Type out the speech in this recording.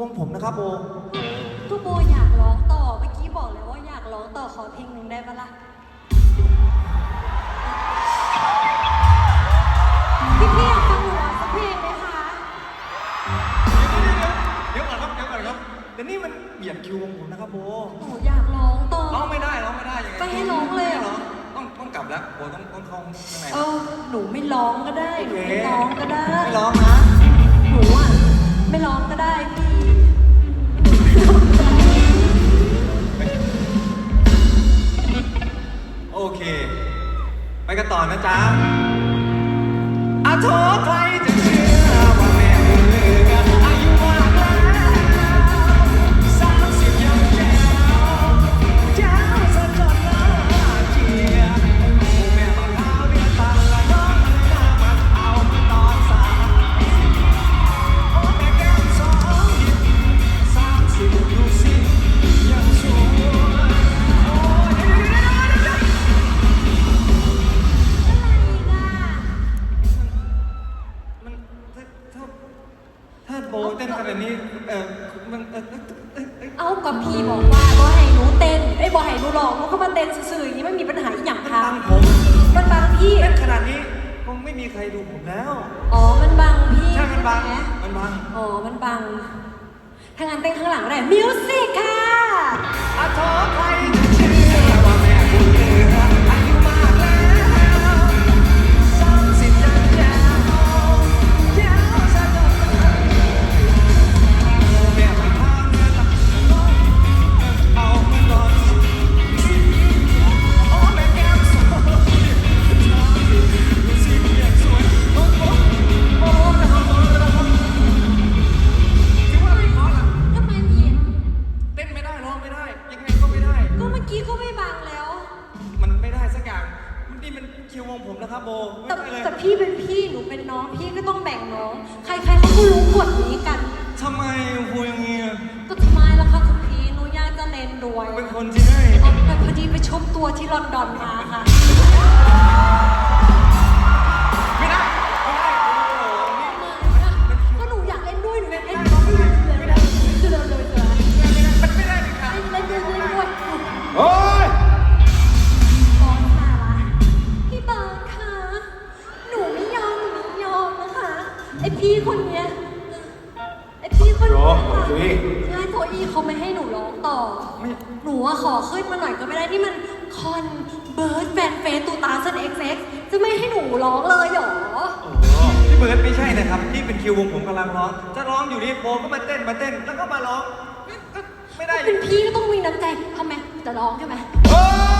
วงผมนะครับโบทุกโบอยากร้องต่อเมื่อกี้บอกเลยว่าอยากร้องต่อขอเพลงหนึ่งได้ปะล่ะพี่พี่อยากฟังหนูร้องสักเพลงไหมคะเดี๋ยวก่อนครับเดี๋ยวก่อนครับแต่นี่มันเบียดคิววงผมนะครับโบโนูอยากร้องต่อ ร้องไม่ได้ร้องไม่ได้ยังไงไม่ให้ร้องเลยเหรอต้องต้องกลับแล้วโบต้องต้องเข้าข้างในเออหนูไม่ร้องก็ได้ หนูไม่ร้องก็ได้ ไม่ร้องนะ หนูอะไม่ร้องก็ได้ นะจ๊ะอาโทใครจะ ขนาดนี้เออมันเออเออเออเออเอากับพี่บอกว่าบอให้หนูเต้นไอ้ยบอให้หนูร้องหนูก็มาเต้นซื่อๆอย่างนี้ไม่มีปัญหาอีกอย่างค่ะบังผมมันบังพี่เต้นขนาดนี้คงไม่มีใครดูผมแล้วอ๋อ มันบังพี่ใช่มันบังใช่ไหมมันบัง อ๋อ มันบังถ้างั้นเต้นข้างหลังก็ได้มิวสิกค่ะ ก็เมื่อกี้ก็ไม่บังแล้ว มันไม่ได้สักอย่างนี่มันคิววงผมนะครับโบแต่ไม่ได้เลยแต่พี่เป็นพี่หนูเป็นน้องพี่ก็ต้องแบ่งน้อง ใครๆเขาก็รู้กฎนี้กัน ทำไมพูดอย่างนี้อะก็ทำไมล่ะคะคุณพี่หนูอยากจะเน้นด้วยเป็นคนที่ให้เอาแต่พอดีไปชมตัวที่ลอนดอนมาค่ะ คนเนี้ยไอพี่คนเนี้ยค่ะใช่โจอี้เขาไม่ให้หนูร้องต่อ ไม่ หนูอะขอขึ้นมาหน่อยก็ไม่ได้ นี่มันคอนเบิร์ดแฟนเฟสตูตาซันเอ็กซ์เอ็กซ์จะไม่ให้หนูร้องเลยเหรอ โอ้โหพี่เบิร์ดไม่ใช่นะครับนี่เป็นคิววงผมกำลังร้อง จะร้องอยู่นี่โบก็มาเต้นมาเต้นแล้วก็มาร้องนี่ก็ไม่ได้เป็นพี่ก็ต้องมีน้ำใจทำไมจะร้องใช่ไหมโอ้ย